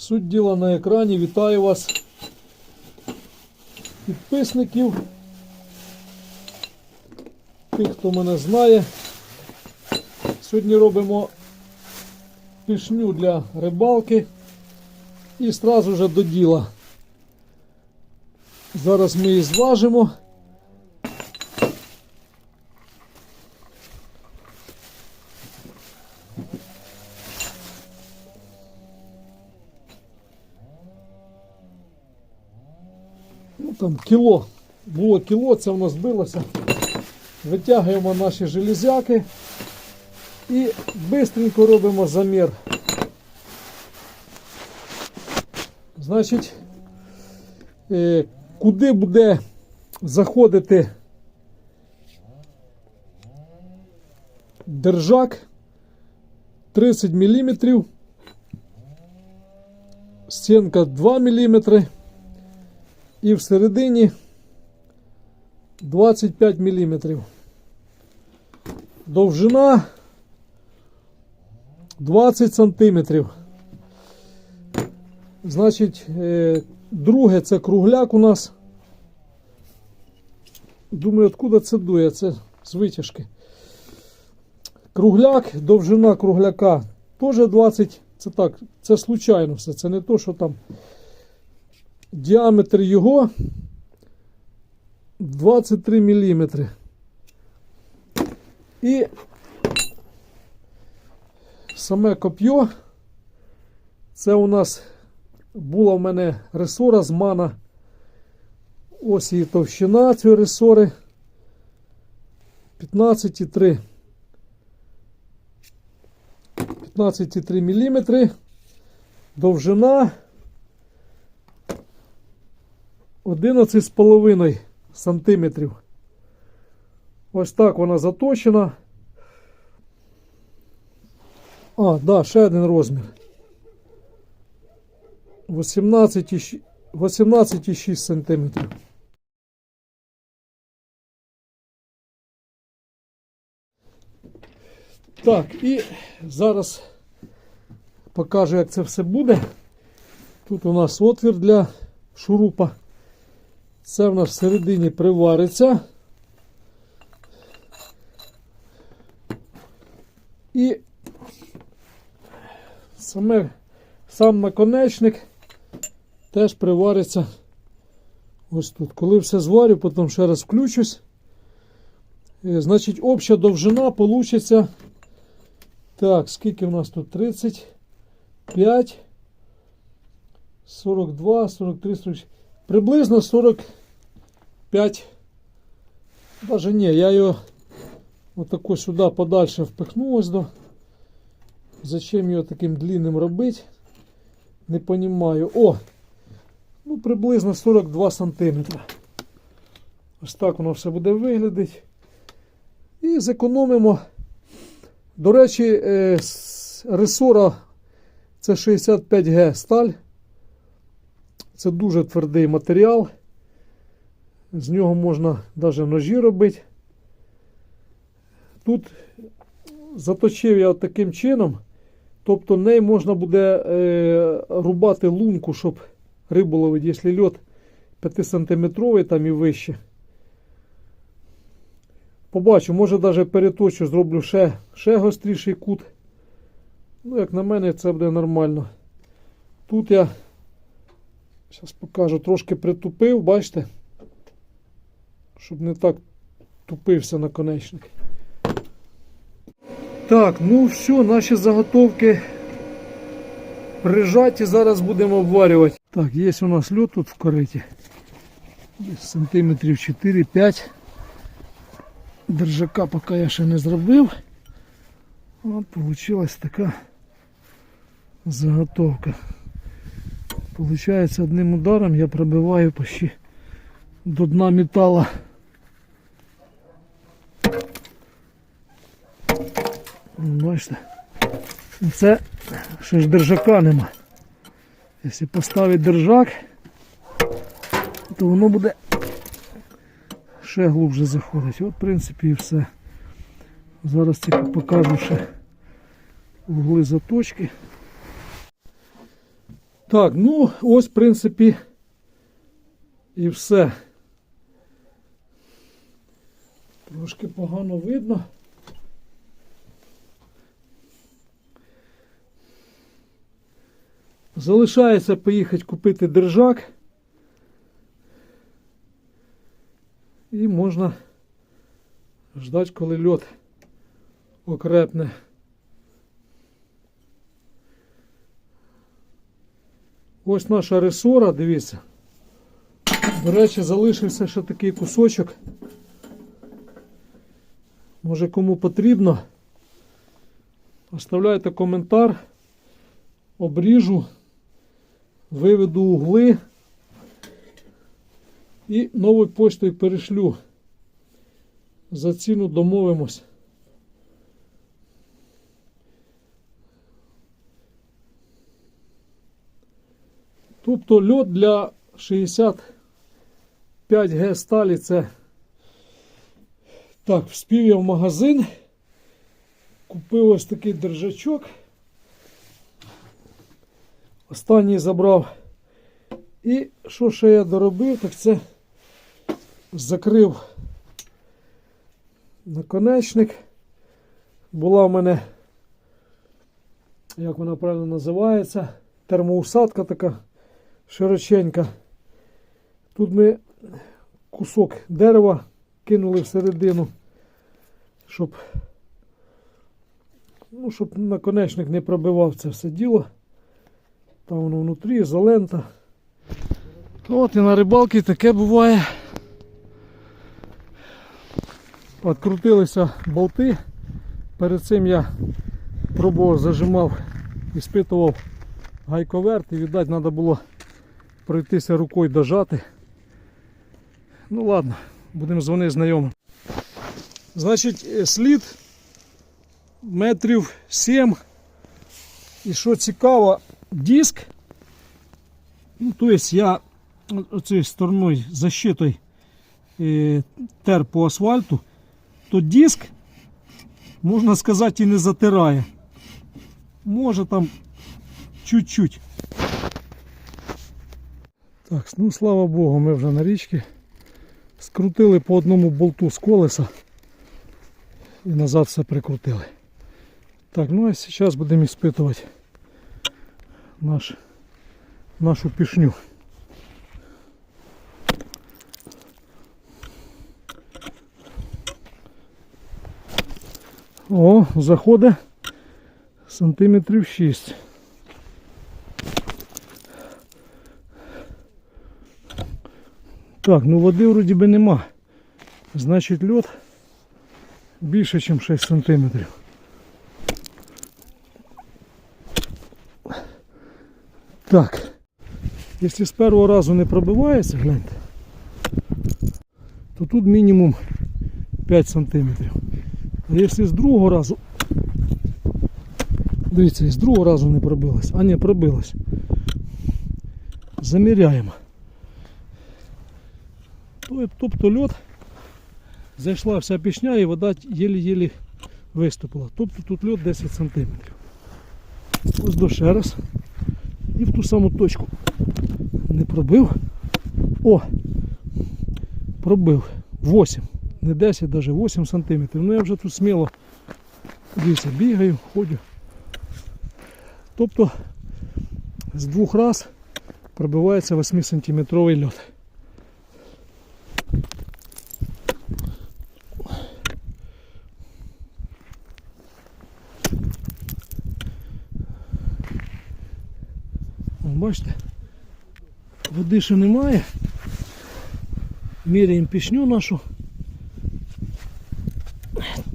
Суть діла на екрані. Вітаю вас, підписників. Тих, хто мене знає. Сьогодні робимо пішню для рибалки і одразу же до діла. Зараз ми її зважимо. Там кіло. Було кіло, це воно збилося. Витягуємо наші железяки і швидко робимо замір. Значить, е, куди буде заходити держак 30 мм, стінка 2 мм і всередині 25 мм. Довжина 20 см. Значить, е, друге це кругляк у нас. Думаю, откуда це дує? Це з витяжки. Кругляк, довжина кругляка теж 20. Це так, це случайно все. Це не то, що там діаметр його 23 мм. І саме коп'є. Це у нас була в мене ресора з мана. Ось її товщина цієї ресори 15,3 15,3 мм. Довжина 11,5 сантиметрів. Ось так вона заточена. А, да, ще один розмір. 18,6 18,6 сантиметрів. Так, і зараз покажу, як це все буде. Тут у нас отвір для шурупа. Це в нас всередині привариться. І саме, сам наконечник теж привариться ось тут. Коли все зварю, потім ще раз включусь. Е, Значить, обща довжина получиться. Так, скільки в нас тут? 35, 42, 43, 46. Приблизно 45. Даже ні, я його отако сюди подальше впихну ось до. Зачем його таким длинним робити? Не понимаю. О! Ну, приблизно 42 сантиметра. Ось так воно все буде виглядати. І зекономимо. До речі, е, ресора це 65Г сталь. Це дуже твердий матеріал. З нього можна навіть ножі робити. Тут заточив я от таким чином. Тобто нею можна буде е, рубати лунку, щоб рибу ловити, якщо льот 5 сантиметровий там і вище. Побачу, може навіть переточу, зроблю ще, ще гостріший кут. Ну, як на мене, це буде нормально. Тут я зараз покажу, трошки притупив, бачите? Щоб не так тупився наконечник. Так, ну все, наші заготовки прижаті, зараз будемо обварювати. Так, є у нас льот тут в кориті. Сантиметрів 4-5. Держака поки я ще не зробив. От получилась така заготовка. Получається одним ударом я пробиваю почти до дна металла. Бачите? Це ще ж держака нема. Якщо поставити держак, то воно буде ще глубже заходить. От, в принципі, і все. Зараз тільки покажу ще угли заточки. Так, ну ось, в принципі, і все. Трошки погано видно. Залишається поїхати купити держак. І можна ждати, коли льот окрепне. Ось наша ресора, дивіться. До речі, залишився ще такий кусочок. Може кому потрібно. Оставляйте коментар, обріжу, виведу угли і новою поштою перешлю. За ціну домовимось. Тобто льот для 65 Г сталі це так, вспів я в магазин, купив ось такий держачок. Останній забрав. І що ще я доробив, так це закрив наконечник. Була в мене, як вона правильно називається, термоусадка така широченька. Тут ми кусок дерева кинули всередину, щоб, ну, щоб наконечник не пробивав це все діло. Там воно внутрі, ізолента. От і на рибалці таке буває. Открутилися болти. Перед цим я пробував, зажимав, іспитував гайковерт і віддать треба було пройтися рукою дожати. Ну ладно, будемо дзвонити знайомим. Значить, е, слід метрів 7. І що цікаво, диск. Ну, то есть я оцією стороною защитою е, тер по асфальту, то диск, можна сказати, і не затирає. Може там чуть-чуть. Так, ну слава Богу, ми вже на річці. Скрутили по одному болту з колеса і назад все прикрутили. Так, ну а зараз будемо іспитувати наш, нашу пішню. О, заходить сантиметрів 6. Так, ну води вроді би нема. Значить льот більше, ніж 6 сантиметрів. Так. Якщо з першого разу не пробивається, гляньте, то тут мінімум 5 сантиметрів. А якщо з другого разу... Дивіться, і з другого разу не пробилось. А ні, пробилось. Заміряємо. Тобто льот зайшла вся пішня і вода єлі-єлі виступила. Тобто тут льот 10 см. Ось до ще раз. І в ту саму точку не пробив. О! Пробив. 8. Не 10, навіть 8 см. Ну я вже тут сміло дивіться, бігаю, ходю. Тобто з двох раз пробивається 8 сантиметровий льот. Бачите, води ще немає. Міряємо пішню нашу.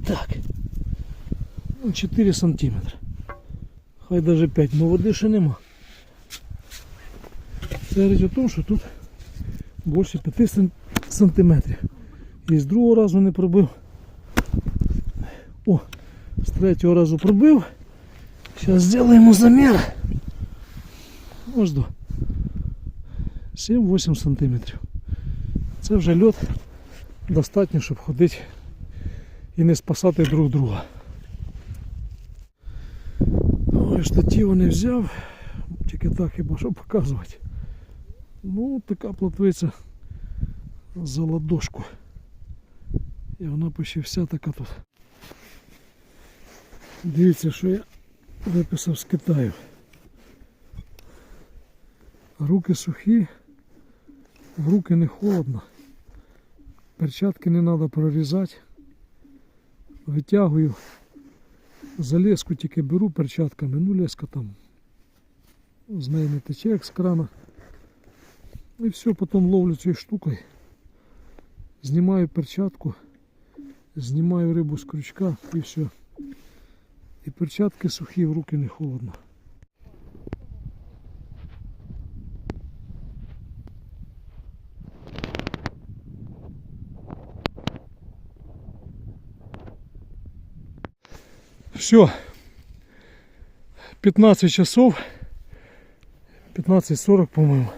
Так. Ну, 4 сантиметри. Хай навіть 5, але води ще нема. Це річ у тому, що тут більше 5 сантиметрів. І з другого разу не пробив. О, з третього разу пробив. Зараз зробимо замір. До 7-8 сантиметрів. Це вже льот достатньо, щоб ходити і не спасати друг друга. Ой, штатива не взяв, тільки так хіба що показувати. Ну, така плотвиця за ладошку. І вона почти вся така тут. Дивіться, що я виписав з Китаю. Руки сухі, в руки не холодно. Перчатки не треба прорізати. Витягую. За леску тільки беру перчатками, ну леска там з неї не тече як з крана. І все, потім ловлю цією штукою. Знімаю перчатку, знімаю рибу з крючка і все. І перчатки сухі, в руки не холодно. Все. 15 часов. 15.40, по-моєму.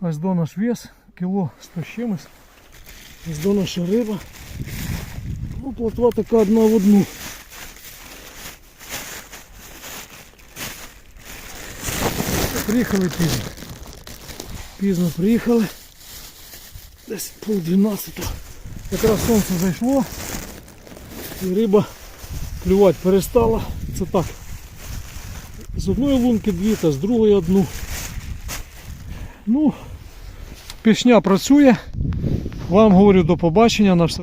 Ось до наш вес, кіло 100 з чимось. Ось до наша риба. Ну, плотва така одна в одну. Приїхали пізно. Пізно приїхали. Десь пол 12. Якраз сонце зайшло. І риба клювати перестала. Це так. З одної лунки дві, та з другої одну. Ну, пішня працює. Вам говорю до побачення. На все.